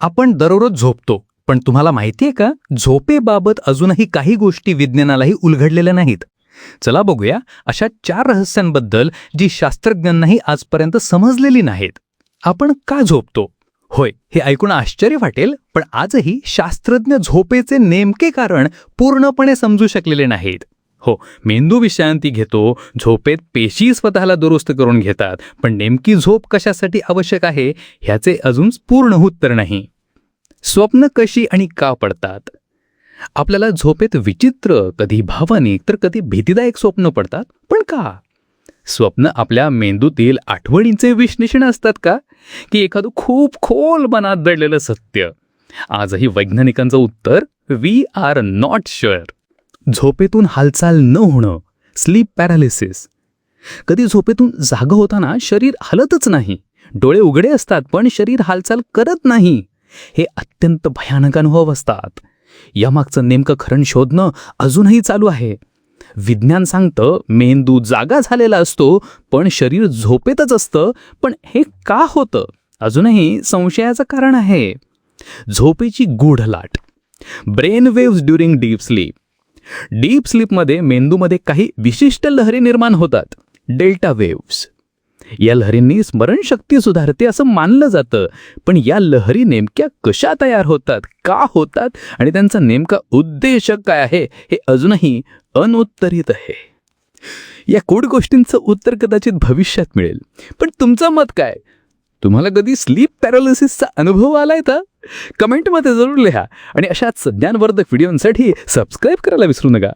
आपण दररोज झोपतो. पण तुम्हाला माहितीये का? झोपेबाबत अजूनही काही गोष्टी विज्ञानालाही उलगडलेल्या नाहीत. चला बघूया अशा चार रहस्यांबद्दल जी शास्त्रज्ञांनाही आजपर्यंत समजलेली नाहीत. आपण का झोपतो? होय हे ऐकून आश्चर्य वाटेल पण आजही शास्त्रज्ञ झोपेचे नेमके कारण पूर्णपणे समजू शकलेले नाहीत. हो मेंदू विश्रांती घेतो झोपेत पेशी स्वतःला दुरुस्त करून घेतात पण नेमकी झोप कशासाठी आवश्यक आहे ह्याचे अजून पूर्ण उत्तर नाही. स्वप्न कशी आणि का पडतात? आपल्याला झोपेत विचित्र कधी भावनिक तर कधी भीतीदायक स्वप्न पडतात पण का? स्वप्न आपल्या मेंदूतील आठवणींचे विश्लेषण असतात का? की एखादं खूप खोल मनात दडलेलं सत्य. आजही वैज्ञानिकांचं उत्तर वी आर नॉट शुअर झोपेतून हालचाल न होणं स्लीप पॅरालिसिस कधी झोपेतून जागं होताना शरीर हलतच नाही. डोळे उघडे असतात पण शरीर हालचाल करत नाही. हे अत्यंत भयानक अनुभव असतात. यामागचं नेमकं खरण शोधणं अजूनही चालू आहे. विज्ञान सांगतं मेंदू जागा झालेला असतो पण शरीर झोपेतच असतं. पण हे का होतं? अजूनही संशयाचं कारण आहे. झोपेची गूढ लाट brain waves during deep sleep. Deep स्लीपमध्ये मेंदूमध्ये काही विशिष्ट लहरी निर्माण होतात. Delta waves. या लहरींनी स्मरणशक्ती सुधारते असं मानलं जातं. पण या लहरी नेमक्या कशा तयार होतात? का होतात? आणि त्यांचा नेमका उद्देश काय आहे? हे अजूनही अनुत्तरित आहे. या कोड गोष्टींचं उत्तर कदाचित भविष्यात मिळेल. पण तुमचं मत काय? तुम्हाला कधी स्लीप पॅरालिसिसचा अनुभव आलाय का? कमेंटमध्ये जरूर लिहा. आणि अशाच ज्ञानवर्धक व्हिडिओंसाठी सबस्क्राईब करायला विसरू नका.